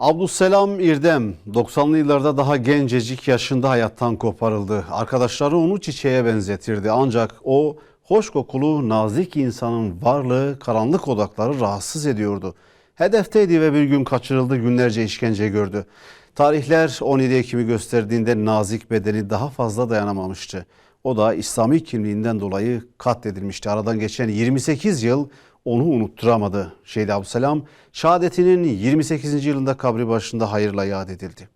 Abdüsselam İrdem 90'lı yıllarda daha gencecik yaşında hayattan koparıldı. Arkadaşları onu çiçeğe benzetirdi ancak o hoş kokulu nazik insanın varlığı karanlık odakları rahatsız ediyordu. Hedefteydi ve bir gün kaçırıldı günlerce işkence gördü. Tarihler 17 Ekim'i gösterdiğinde nazik bedeni daha fazla dayanamamıştı. O da İslami kimliğinden dolayı katledilmişti. Aradan geçen 28 yıl onu unutturamadı. Şehit Abdüselam şehadetinin 28. yılında kabri başında hayırla yad edildi.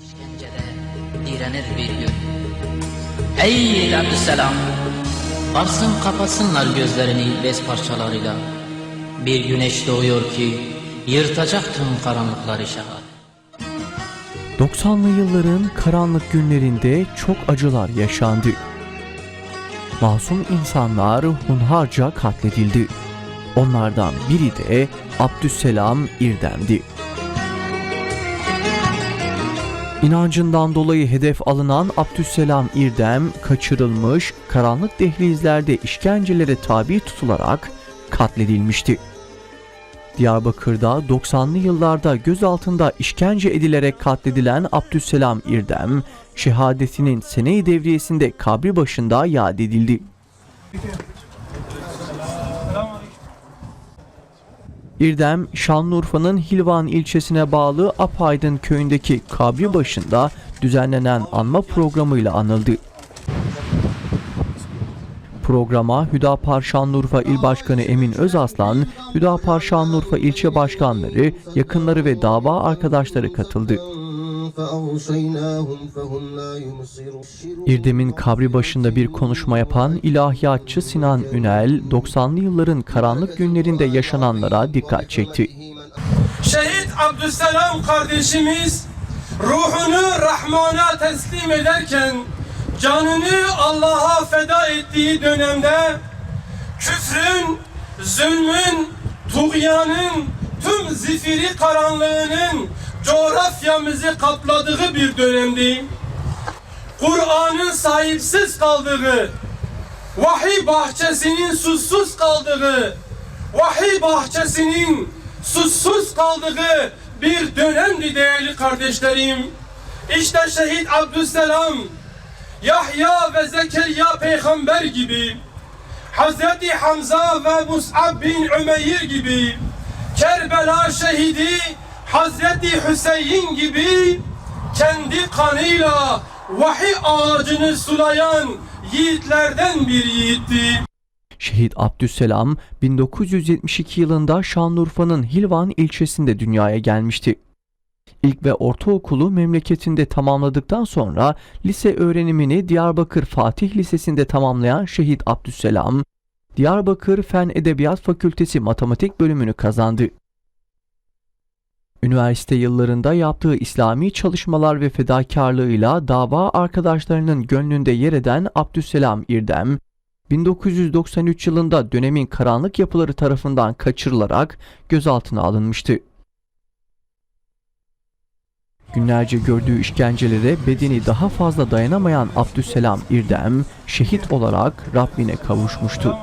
İşkencede direnir bir gün. Ey Abdüsselam! Varsın kapatsınlar gözlerini bez parçalarıyla. Bir güneş doğuyor ki yırtacak tüm karanlıkları şahat. 90'lı yılların karanlık günlerinde çok acılar yaşandı. Masum insanlar hunharca katledildi. Onlardan biri de Abdüsselam İrdem'di. İnancından dolayı hedef alınan Abdüsselam İrdem kaçırılmış, karanlık dehlizlerde işkencelere tabi tutularak katledilmişti. Diyarbakır'da 90'lı yıllarda gözaltında işkence edilerek katledilen Abdüsselam İrdem, şehadetinin sene-i devriyesinde kabri başında yad edildi. İrdem, Şanlıurfa'nın Hilvan ilçesine bağlı Apaydın köyündeki kabri başında düzenlenen anma programıyla anıldı. Programa Hüdapar Şanlıurfa İl Başkanı Emin Özaslan, Hüdapar Şanlıurfa ilçe başkanları, yakınları ve dava arkadaşları katıldı. İrdem'in kabri başında bir konuşma yapan ilahiyatçı Sinan Ünel, 90'lı yılların karanlık günlerinde yaşananlara dikkat çekti. Şehit Abdüsselam kardeşimiz ruhunu Rahman'a teslim ederken canını Allah'a feda ettiği dönemde küfrün, zulmün, tuğyanın, tüm zifiri karanlığının coğrafyamızı kapladığı bir dönemdi. Kur'an'ın sahipsiz kaldığı, vahiy bahçesinin susuz kaldığı, vahiy bahçesinin susuz kaldığı bir dönemdi değerli kardeşlerim. İşte şehit Abdüsselam, Yahya ve Zekeriya peygamber gibi, Hazreti Hamza ve Mus'ab bin Ümeyr gibi, Kerbela şehidi Hazreti Hüseyin gibi kendi kanıyla vahiy ağacını sulayan yiğitlerden bir yiğitti. Şehit Abdüsselam 1972 yılında Şanlıurfa'nın Hilvan ilçesinde dünyaya gelmişti. İlk ve ortaokulu memleketinde tamamladıktan sonra lise öğrenimini Diyarbakır Fatih Lisesi'nde tamamlayan Şehit Abdüsselam, Diyarbakır Fen Edebiyat Fakültesi Matematik bölümünü kazandı. Üniversite yıllarında yaptığı İslami çalışmalar ve fedakarlığıyla dava arkadaşlarının gönlünde yer eden Abdüsselam İrdem, 1993 yılında dönemin karanlık yapıları tarafından kaçırılarak gözaltına alınmıştı. Günlerce gördüğü işkencelere bedeni daha fazla dayanamayan Abdüsselam İrdem şehit olarak Rabbine kavuşmuştu.